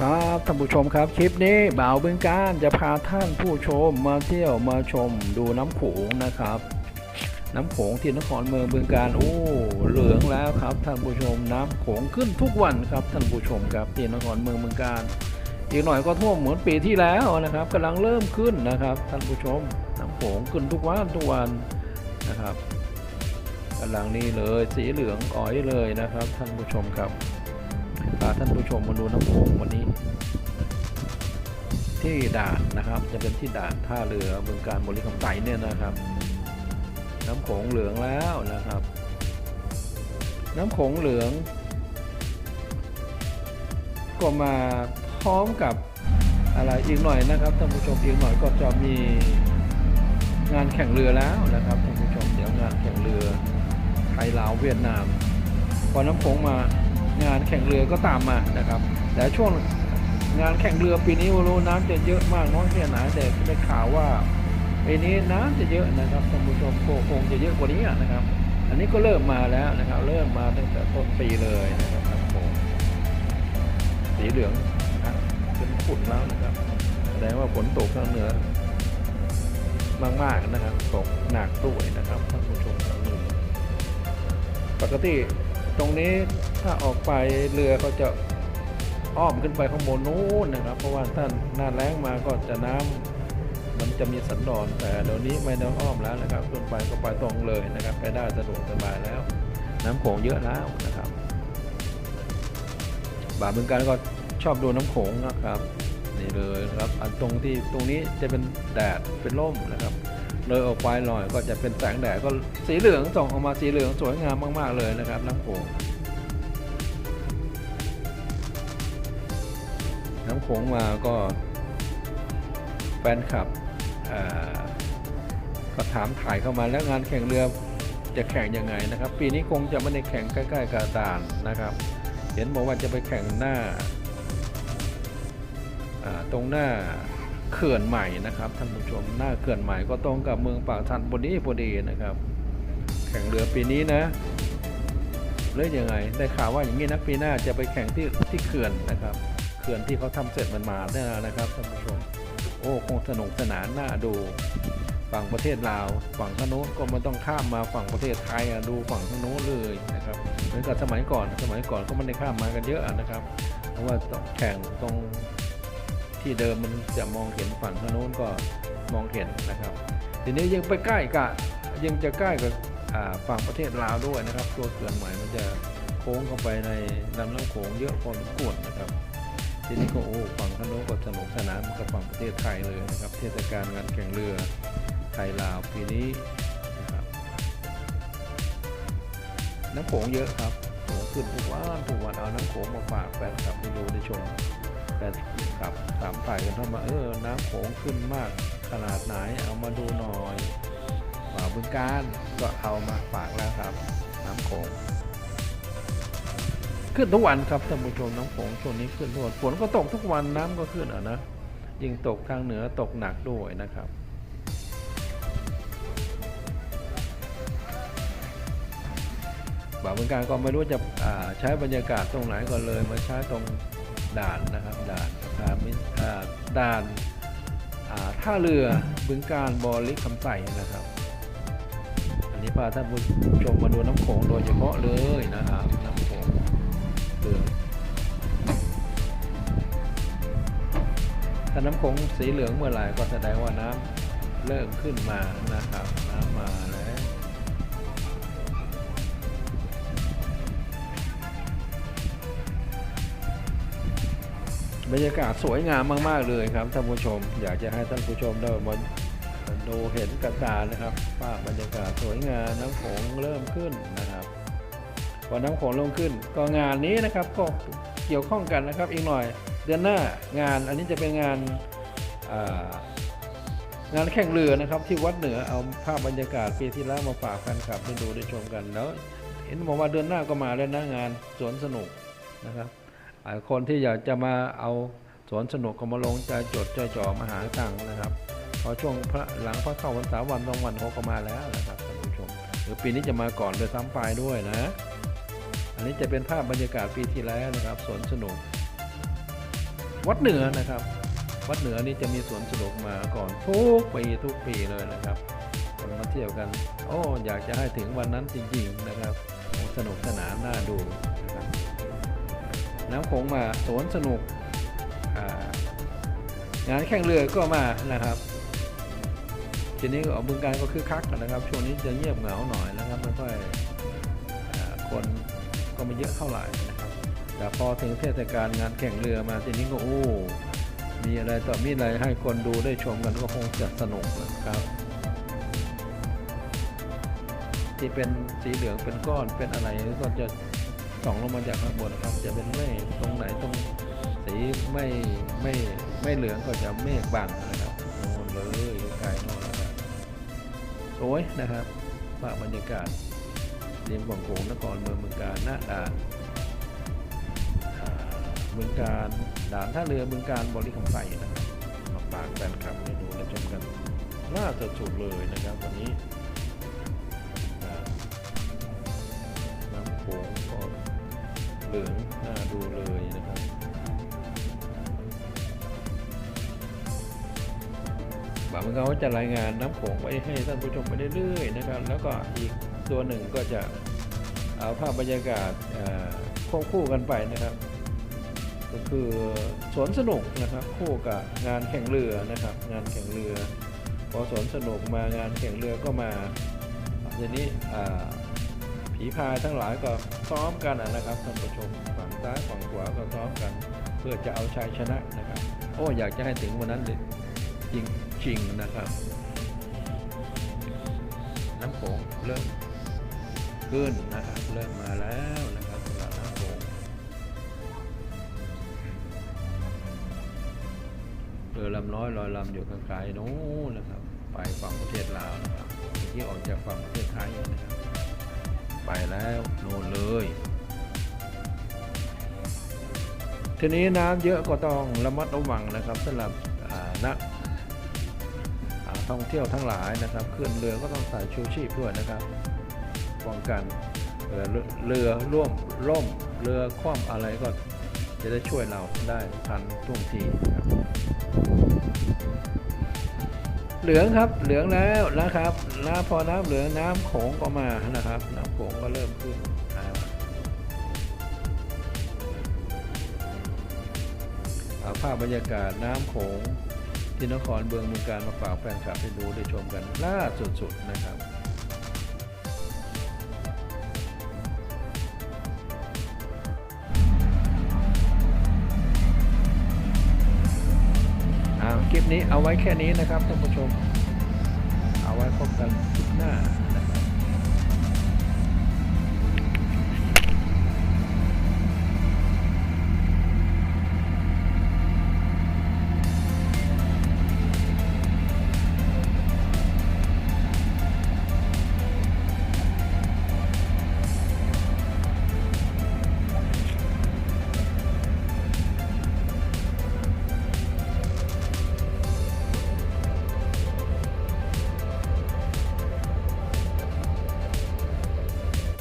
ครับท่านผู้ชมครับ คลิปนี้บ่าวบึงการจะพาท่านผู้ชมมาเที่ยวมาชมดูน้ำโขงนะครับ น้ำโขงที่นครเมืองบึงการโอ้เหลืองแล้วครับท่านผู้ชมน้ำโขงขึ้นทุกวันครับท่านผู้ชมครับที่นครเมืองบึงการอีกหน่อยก็ท่วมเหมือนปีที่แล้วนะครับกำลังเริ่มขึ้นนะครับ ท่านผู้ชมน้ำโขงขึ้นทุกวันทุกวันนะครับกำลังนี่เลยสีเหลืองอ๋อยเลยนะครับ ท่านผู้ชมครับ พาท่านผู้ชมมาดูน้ำโขงวันนี้ ที่ด่านนะครับ จะเป็นที่ด่านท่าเรือบึงการบริคำไตเนี่ยนะครับ น้ำโขงเหลืองแล้วนะครับ น้ำโขงเหลือง ก็มาพร้อมกับอะไรอีกหน่อยนะครับท่านผู้ชมอีกหน่อยก็จะมีงานแข่งเรือแล้วนะครับท่านผู้ชมเดี๋ยวงานแข่งเรือไทยลาวเวียดนามพอน้ำโขงมา งานแข่งเรือก็ตามมานะครับ แต่ช่วงงานแข่งเรือปีนี้ไม่รู้น้ำจะเยอะมากน้อยแค่ไหนแต่ได้ข่าวว่าปีนี้น้ำจะเยอะนะครับท่านผู้ชมก็คงจะเยอะกว่านี้นะครับ อันนี้ก็เริ่มมาแล้วนะครับ เริ่มมาตั้งแต่ต้นปีเลยนะครับน้ำโขงสีเหลืองนะครับเป็นขุ่นแล้วนะครับแสดงว่าฝนตกทางเหนือ มากๆนะครับตกหนักด้วยนะครับท่านผู้ชมปกติ ตรงนี้ถ้าออกไปเรือเขาจะอ้อมขึ้นไปข้างบนนู้นนะครับ เพราะว่าถ้าหน้าแล้งมาก็จะน้ำมันจะมีสันดอนแต่เดี๋ยวนี้ไม่ต้องอ้อมแล้วนะครับขึ้นไปก็ไปตรงเลยนะครับ ไปได้สะดวกสบายแล้ว น้ำโขงเยอะแล้วนะครับบ่าบึงการก็ชอบดูน้ำโขงนะครับนี่เลยครับอันตรงที่ตรงนี้จะเป็นแดดเป็นร่มนะครับ เลยออกไปหน่อยก็จะเป็นแสงแดดก็สีเหลืองส่องออกมาสีเหลืองสวยงามมาก ๆ เลยนะครับน้ำโขงน้ำโขงมาก็แฟนคลับก็ถามถ่ายเข้ามาแล้วงานแข่งเรือจะแข่งยังไงนะครับ ปีนี้คงจะไม่ได้แข่งใกล้ๆกับด่านนะครับ เห็นบอกว่าจะไปแข่งหน้าตรงหน้า เขื่อนใหม่นะครับท่านผู้ชมหน้าเขื่อนใหม่ก็ตรงกับเมืองปากทันพอดีพอดีนะครับ แข่งเรือปีนี้นะหรือยังไงได้ข่าวว่าอย่างนี้นะปีหน้าจะไปแข่งที่ที่เขื่อนนะครับเขื่อนที่เขาทำเสร็จมันมาได้แล้วนะครับท่านผู้ชมโอ้คงสนุกสนานน่าดูฝั่งประเทศลาวฝั่งทางโน้นก็ไม่ต้องข้ามมาฝั่งประเทศไทยอะดูฝั่งทางโน้นเลยนะครับเหมือนกับสมัยก่อนสมัยก่อนก็ไม่ได้ข้ามมากันเยอะนะครับ เพราะว่าต้องแข่งตรง ที่เดิมมันจะมองเห็นฝั่งทางโน้นก็มองเห็นนะครับ ทีนี้ยังไปใกล้กับยังจะใกล้กับฝั่งประเทศลาวด้วยนะครับ ตัวเขื่อนใหม่มันจะโค้งเข้าไปในลำน้ำโขงเยอะพอสมควรนะครับ ทีนี้ก็โอ้ฝั่งทางโน้นก็สนุกสนานเหมือนกับฝั่งประเทศไทยเลยนะครับ เทศกาลงานแข่งเรือไทยลาวปีนี้นะครับน้ำโขงเยอะครับโขงขึ้นทุกวันทุกวันเอาน้ำโขงมาฝากแฟนคลับไปดูได้ชม แฟนคลับถามถ่ายกันเข้ามาเออ น้ำโขงขึ้นมากขนาดไหนเอามาดูหน่อยบ่าวบึงการก็เอามาฝากแล้วครับ น้ำโขงขึ้นทุกวันครับท่านผู้ชมน้ำโขงช่วงนี้ขึ้นทุกวันฝนก็ตกทุกวันน้ำก็ขึ้นอะนะยิ่งตกทางเหนือตกหนักด้วยนะครับบ่าวเมืองการก็ไม่รู้จะใช้บรรยากาศตรงไหนก็เลยมาใช้ตรง ด่านนะครับด่านอ่ามิด่านท่าเรือบึงการบอริคำใส่นะครับ อันนี้พาท่านผู้ชมมาดูน้ำโขงโดยเฉพาะเลยนะครับน้ำโขงเรือถ้าน้ำโขงสีเหลืองเมื่อไหร่ก็แสดงว่าน้ำเริ่มขึ้นมานะครับน้ำมาแล้ว บรรยากาศสวยงามมาก ๆ เลยครับท่านผู้ชม อยากจะให้ท่านผู้ชมได้มาดูเห็นกับตานะครับว่าพบรรยากาศสวยงามน้ำโขงเริ่มขึ้นนะครับพอน้ำโขงลงขึ้น ก็งานนี้นะครับก็เกี่ยวข้องกันนะครับอีกหน่อยเดือนหน้างานอันนี้จะเป็นงานางานแข่งเรือนะครับ ที่วัดเหนือเอาภาพบรรยากาศปีที่แล้วมาฝากแฟนคลับได้ดูได้ชมกันแล้ว เห็นบอกว่าเดือนหน้าก็มาแล้วนะงานสวนสนุกนะครับ คนที่อยากจะมาเอาสวนสนุกก็มาลงใจจดใจจ่อมาหาตังค์นะครับพอช่วงพระหลังพระเข้าพรรษาวันสองวันเขาก็มาแล้วนะครับท่านผู้ชมหรือปีนี้จะมาก่อนโดยซ้ำไปด้วยนะ อันนี้จะเป็นภาพบรรยากาศปีที่แล้วนะครับสวนสนุก วัดเหนือนะครับ วัดเหนือนี่จะมีสวนสนุกมาก่อนทุกปีทุกปีเลยนะครับคนมาเที่ยวกัน โอ้อยากจะให้ถึงวันนั้นจริง ๆนะครับ สนุกสนานน่าดูนะครับ น้ำโขงมาสวนสนุกงานแข่งเรือก็มานะครับทีนี้ก็ออกบึงการก็คือคักนะครับช่วงนี้จะเงียบเหงาหน่อยนะครับไม่ค่อยอคนก็ไม่เยอะเท่าไหร่นะครับแต่พอถึงเทศกาลงานแข่งเรือมาทีนี้ก็โอ้มีอะไรต่อมีอะไรให้คนดูได้ชมกันก็คงจะสนุกนะครับ ที่เป็นสีเหลืองเป็นก้อนเป็นอะไรก็จะ ส่องลงมาจากข้างบนนะครับจะเป็นเมฆตรงไหนตรงสีไม่ไม่ไม่เหลืองก็จะเมฆบังนะครับโน่นเลยไกลโน่นนะครับสวยนะครับภาพบรรยากาศเริมฝั่งโขงนครเมืองเมืองการหน้าด่านอ่าบึงการด่านท่าเรือบึงการบริคำไฟนะครับมาฝากแฟนคลับให้ดูและชมกันล่าสุดเลยนะครับวันนี้ ดูเลยนะครับบาวมันเขาจะรายงานน้ำโขงไว้ให้ท่านผู้ชมไปเรื่อยๆนะครับ แล้วก็อีกตัวหนึ่งก็จะเอาภาพบรรยากาศควบคู่กันไปนะครับ ก็คือสวนสนุกนะครับคู่กับงานแข่งเรือนะครับ งานแข่งเรือ พอสวนสนุกมางานแข่งเรือก็มาทีนี้ ผีพายทั้งหลายก็ซ้อมกันนะครับท่านผู้ชมฝั่งซ้ายฝั่งขวาก็ซ้อมกัน เพื่อจะเอาชัยชนะนะครับ โอ้อยากจะให้ถึงวันนั้นเลยจริงๆนะครับ น้ำโขงเริ่มขึ้นนะครับเริ่มมาแล้วนะครับสำหรับน้ำโขงเรือลำน้อยลอยลำอยู่ไกลๆโน้นนะครับ ไปฝั่งประเทศลาวนะครับที่ออกจากฝั่งประเทศไทยนะครับ ไปแล้วโน่นเลย ทีนี้น้ำเยอะก็ต้องระมัดระวังนะครับสำหรับนักท่องเที่ยวทั้งหลายนะครับขึ้นเรือก็ต้องใส่ชูชีพด้วยนะครับป้องกันเรือเรือร่วมล่มเรือคว่ำอะไรก็จะได้ช่วยเราได้ทันท่วงทีนะครับ เหลืองครับเหลืองแล้วนะครับน้ำพอน้ำเหลืองน้ำโขงก็มานะครับ น้ำโขงก็เริ่มขึ้นเอาภาพบรรยากาศน้ำโขงที่นครเบืองเมืองการมาฝากแฟนคลับให้ดูได้ชมกันล่าสุดๆนะครับ คลิปนี้เอาไว้แค่นี้นะครับท่านผู้ชม เอาไว้พบกันคลิปหน้า